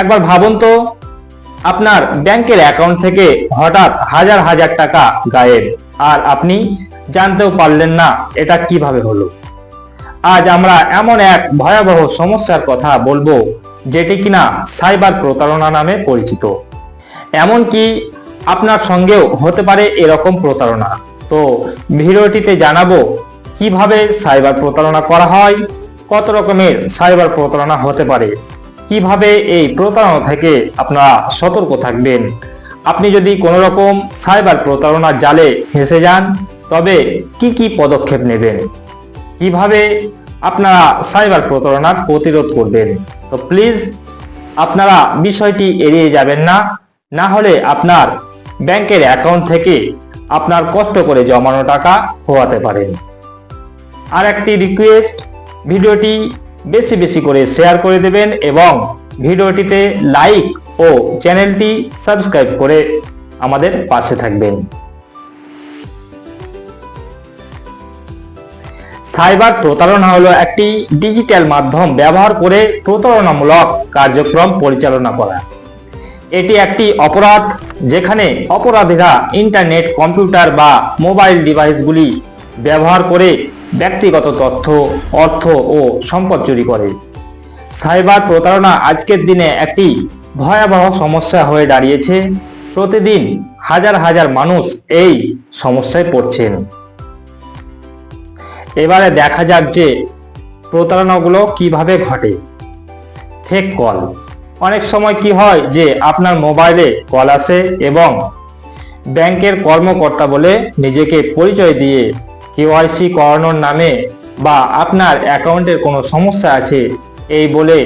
একবার ভাবুন তো, আপনার ব্যাংকের অ্যাকাউন্ট থেকে হঠাৎ হাজার হাজার টাকা গায়েব, আর আপনি জানতেও পারলেন না এটা কীভাবে হলো। আজ আমরা এমন এক ভয়াবহ সমস্যার কথা বলব, যেটি কিনা সাইবার প্রতারণা নামে পরিচিত। এমনকি আপনার সঙ্গেও হতে পারে এরকম প্রতারণা। তো ভিডিওটিতে জানাব, কীভাবে সাইবার প্রতারণা করা হয়, কত রকমের সাইবার প্রতারণা হতে পারে কীভাবে এই প্রতারণা থেকে আপনারা সতর্ক থাকবেন? আপনি যদি কোনো রকম সাইবার প্রতারণার জালে ফেঁসে যান, তবে কি কি পদক্ষেপ নেবেন? কীভাবে আপনারা সাইবার প্রতারণার প্রতিরোধ করবেন? তো প্লিজ, আপনারা বিষয়টি এড়িয়ে যাবেন না। না হলে আপনার ব্যাংকের অ্যাকাউন্ট থেকে আপনার কষ্ট করে জমানো টাকা খোয়াতে পারেন। আর একটি রিকোয়েস্ট, ভিডিওটি বেশি বেশি করে শেয়ার করে দেবেন এবং ভিডিওটিতে লাইক ও চ্যানেলটি সাবস্ক্রাইব করে আমাদের পাশে থাকবেন। সাইবার প্রতারণা হলো একটি ডিজিটাল মাধ্যম ব্যবহার করে প্রতারণামূলক কার্যক্রম পরিচালনা করা। এটি একটি অপরাধ যেখানে অপরাধীরা ইন্টারনেট কম্পিউটার বা মোবাইল ডিভাইসগুলি ব্যবহার করে ব্যক্তিগত তথ্য, অর্থ ও সম্পদ চুরি করে। সাইবার প্রতারণা আজকের দিনে একটি ভয়াবহ সমস্যা হয়ে দাঁড়িয়েছে। প্রতিদিন হাজার হাজার মানুষ এই সমস্যায় পড়ছেন। এবারে দেখা যাক যে প্রতারণাগুলো কীভাবে ঘটে। Fake call. অনেক সময় কি হয় যে আপনার মোবাইলে কল আসে এবং ব্যাংকের কর্মকর্তা বলে নিজেকে পরিচয় দিয়ে কেওয়াইসি করানোর নামে বা আপনার অ্যাকাউন্টের কোনো সমস্যা আছে, এই বলে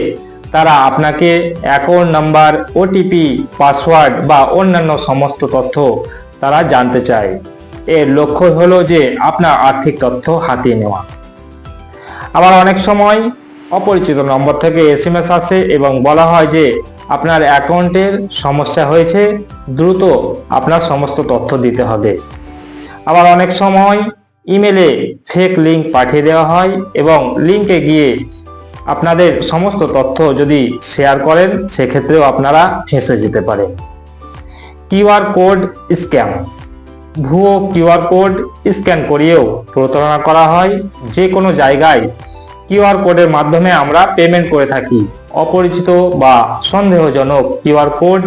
তারা আপনাকে অ্যাকাউন্ট নাম্বার, ওটিপি, পাসওয়ার্ড বা অন্যান্য সমস্ত তথ্য তারা জানতে চায়। এর লক্ষ্য হলো যে আপনার আর্থিক তথ্য হাতিয়ে নেওয়া। আবার অনেক সময় অপরিচিত নম্বর থেকে এসএমএস আসে এবং বলা হয় যে আপনার অ্যাকাউন্টের সমস্যা হয়েছে, দ্রুত আপনার সমস্ত তথ্য দিতে হবে। আবার অনেক সময় ইমেলে ফেক লিংক পাঠিয়ে দেওয়া হয় এবং লিংকে গিয়ে আপনাদের সমস্ত তথ্য যদি শেয়ার করেন, সেক্ষেত্রেও আপনারা ফেঁসে যেতে পারেন। কিউআর কোড স্ক্যাম ভুয়ো কিউআর কোড স্ক্যান করিয়েও প্রতারণা করা হয়। যে কোনো জায়গায় কিউআর কোডের মাধ্যমে আমরা পেমেন্ট করে থাকি। অপরিচিত বা সন্দেহজনক কিউআর কোড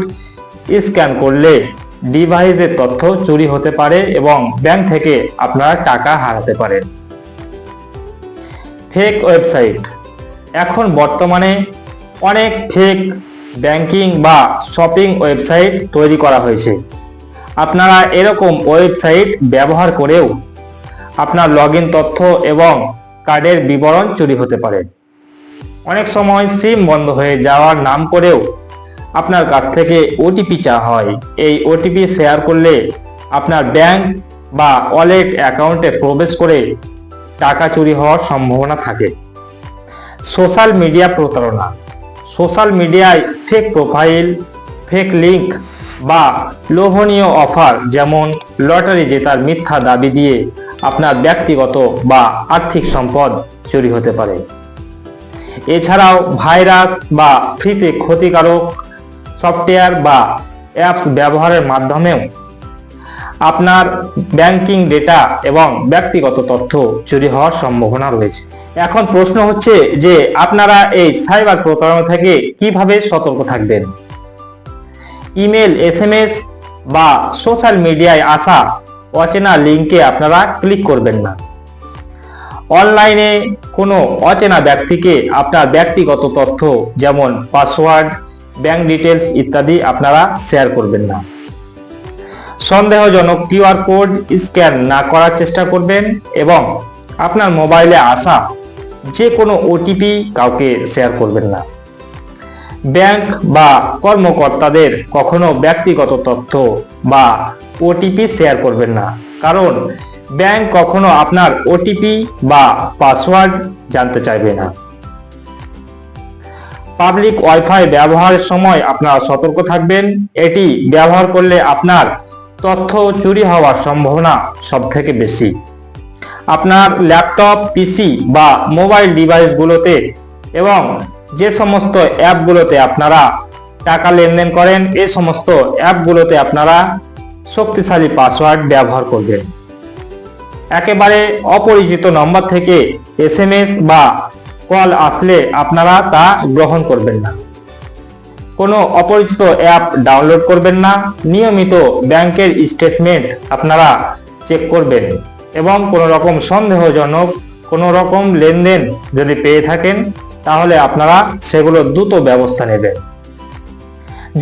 স্ক্যান করলে ডিভাইসের তথ্য চুরি হতে পারে এবং ব্যাংক থেকে আপনারা টাকা হারাতে পারেন। ফেক ওয়েবসাইট এখন বর্তমানে অনেক ফেক ব্যাংকিং বা শপিং ওয়েবসাইট তৈরি করা হয়েছে। আপনারা এরকম ওয়েবসাইট ব্যবহার করেও আপনার লগ তথ্য এবং কার্ডের বিবরণ চুরি হতে পারে। অনেক সময় সিম বন্ধ হয়ে যাওয়ার নাম করেও আপনার কাছ থেকে ওটিপি চাওয়া হয়। এই ওটিপি শেয়ার করলে আপনার ব্যাংক বা ওয়ালেট অ্যাকাউন্টে প্রবেশ করে টাকা চুরি হওয়ার সম্ভাবনা থাকে। সোশ্যাল মিডিয়া প্রতারণা। সোশ্যাল মিডিয়ায় ফেক প্রোফাইল ফেক লিংক বা লোভনীয় অফার যেমন লটারি জেতার মিথ্যা দাবি দিয়ে আপনার ব্যক্তিগত বা আর্থিক সম্পদ চুরি হতে পারে। এছাড়াও ভাইরাস বা ফ্রিতে ক্ষতিকারক সফটওয়্যার বা অ্যাপস ব্যবহারের মাধ্যমেও আপনার ব্যাংকিং ডেটা এবং ব্যক্তিগত তথ্য চুরি হওয়ার সম্ভাবনা রয়েছে। এখন প্রশ্ন হচ্ছে যে আপনারা এই সাইবার প্রতারণা থেকে কীভাবে সতর্ক থাকবেন? ইমেল, এসএমএস বা সোশ্যাল মিডিয়ায় আসা অচেনা লিঙ্কে আপনারা ক্লিক করবেন না। অনলাইনে কোনো অচেনা ব্যক্তিকে আপনার ব্যক্তিগত তথ্য যেমন পাসওয়ার্ড ব্যাংক ডিটেলস ইত্যাদি আপনারা শেয়ার করবেন না। সন্দেহজনক কিউআর কোড স্ক্যান না করার চেষ্টা করবেন এবং আপনার মোবাইলে আসা যে কোনো ওটিপি কাউকে শেয়ার করবেন না। ব্যাংক বা কর্মকর্তাদের কখনো ব্যক্তিগত তথ্য বা ওটিপি শেয়ার করবেন না। কারণ ব্যাংক কখনো আপনার ওটিপি বা পাসওয়ার্ড জানতে চাইবে না। পাবলিক ওয়াইফাই ব্যবহারের সময় আপনারা সতর্ক থাকবেন। এটি ব্যবহার করলে আপনার তথ্য চুরি হওয়ার সম্ভাবনা সব থেকে বেশি। আপনার ল্যাপটপ পিসি বা মোবাইল ডিভাইসগুলোতে এবং যে সমস্ত অ্যাপগুলোতে আপনারা টাকা লেনদেন করেন এই সমস্ত অ্যাপগুলোতে আপনারা শক্তিশালী পাসওয়ার্ড ব্যবহার করবেন। একেবারে অপরিচিত নম্বর থেকে এসএমএস বা কল আসলে আপনারা তা গ্রহণ করবেন না। কোনো অপরিচিত অ্যাপ ডাউনলোড করবেন না। নিয়মিত ব্যাংকের স্টেটমেন্ট আপনারা চেক করবেন এবং কোনো রকম সন্দেহজনক, কোনো রকম লেনদেন যদি পেয়ে থাকেন, তাহলে আপনারা সেগুলো দ্রুত ব্যবস্থা নেবেন।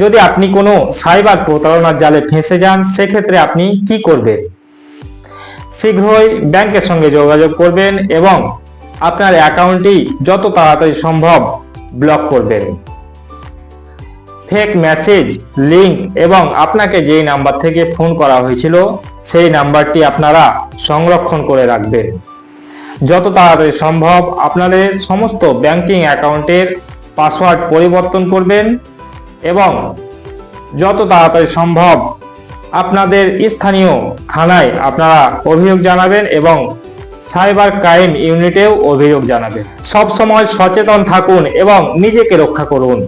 যদি আপনি কোনো সাইবার প্রতারণার জালে ফেঁসে যান, সেক্ষেত্রে আপনি কি করবেন? শীঘ্রই ব্যাংকের সঙ্গে যোগাযোগ করবেন এবং আপনার অ্যাকাউন্টটি যত তাড়াতাড়ি সম্ভব ব্লক করবেন ফেক মেসেজ, লিংক এবং আপনাকে যেই নাম্বার থেকে ফোন করা হয়েছিল, সেই নাম্বারটি আপনারা সংরক্ষণ করে রাখবেন। যত তাড়াতাড়ি সম্ভব আপনাদের সমস্ত ব্যাংকিং অ্যাকাউন্টের পাসওয়ার্ড পরিবর্তন করবেন এবং যত তাড়াতাড়ি সম্ভব আপনাদের স্থানীয় থানায় আপনারা অভিযোগ জানাবেন এবং সাইবার ক্রাইম ইউনিটেও অভিযোগ জানাবেন সব সময় সচেতন থাকুন এবং নিজেকে রক্ষা করুন।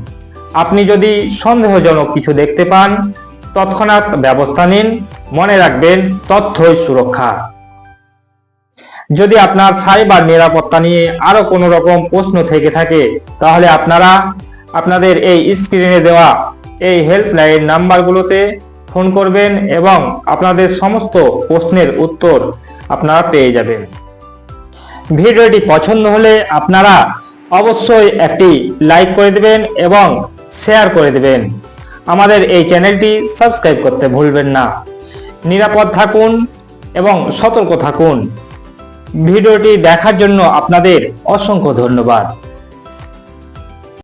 আপনি যদি সন্দেহজনক কিছু দেখতে পান, তৎক্ষণাৎ ব্যবস্থা নিন। মনে রাখবেন, তথ্যই সুরক্ষা। যদি আপনার সাইবার নিরাপত্তা নিয়ে আরও কোনো রকম প্রশ্ন থেকে থাকে, তাহলে আপনারা আপনাদের এই স্ক্রিনে দেওয়া এই হেল্পলাইন নাম্বারগুলোতে ফোন করবেন এবং আপনাদের সমস্ত প্রশ্নের উত্তর আপনারা পেয়ে যাবেন। ভিডিওটি পছন্দ হলে আপনারা অবশ্যই একটি লাইক করে দেবেন এবং শেয়ার করে দেবেন। আমাদের এই চ্যানেলটি সাবস্ক্রাইব করতে ভুলবেন না। নিরাপদ থাকুন এবং সতর্ক থাকুন। ভিডিওটি দেখার জন্য আপনাদের অসংখ্য ধন্যবাদ।